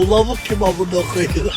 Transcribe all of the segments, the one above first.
Bu lavuk kim amına koyuyor?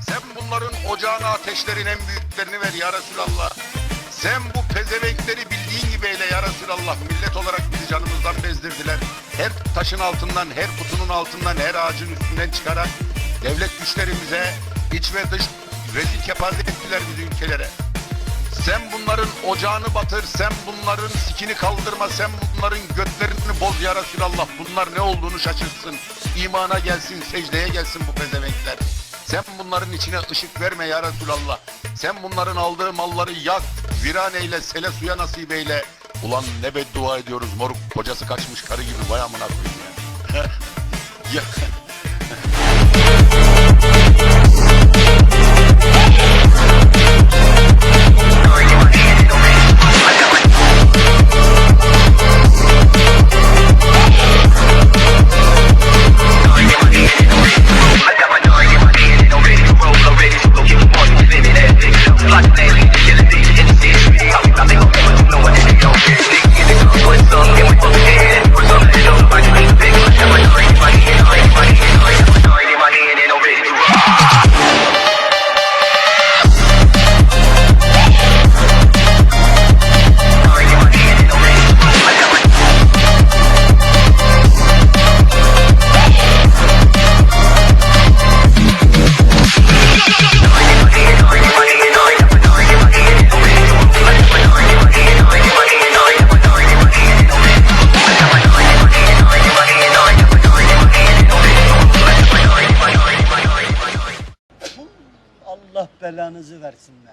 Sen bunların ocağına ateşlerin en büyüklerini ver ya Resulallah. Sen bu pezevenkleri bildiğin gibi eyle ya Resulallah. Millet olarak bizi canımızdan bezdirdiler. Her taşın altından, her kutunun altından, her ağacın üstünden çıkarak devlet güçlerimize iç ve dış rezil kepaze ettiler bizi ülkelere. Sen bunların ocağını batır, sen bunların sikini kaldırma, sen bunların götlerini boz ya Resulallah. Bunlar ne olduğunu şaşırsın. İmana gelsin, secdeye gelsin bu pezevenkler. Sen bunların içine ışık verme ya Resulallah. Sen bunların aldığı malları yak, viran eyle, sele suya nasip eyle. Ulan ne beddua ediyoruz moruk. Kocası kaçmış karı gibi vay amına koyayım belanızı versinler.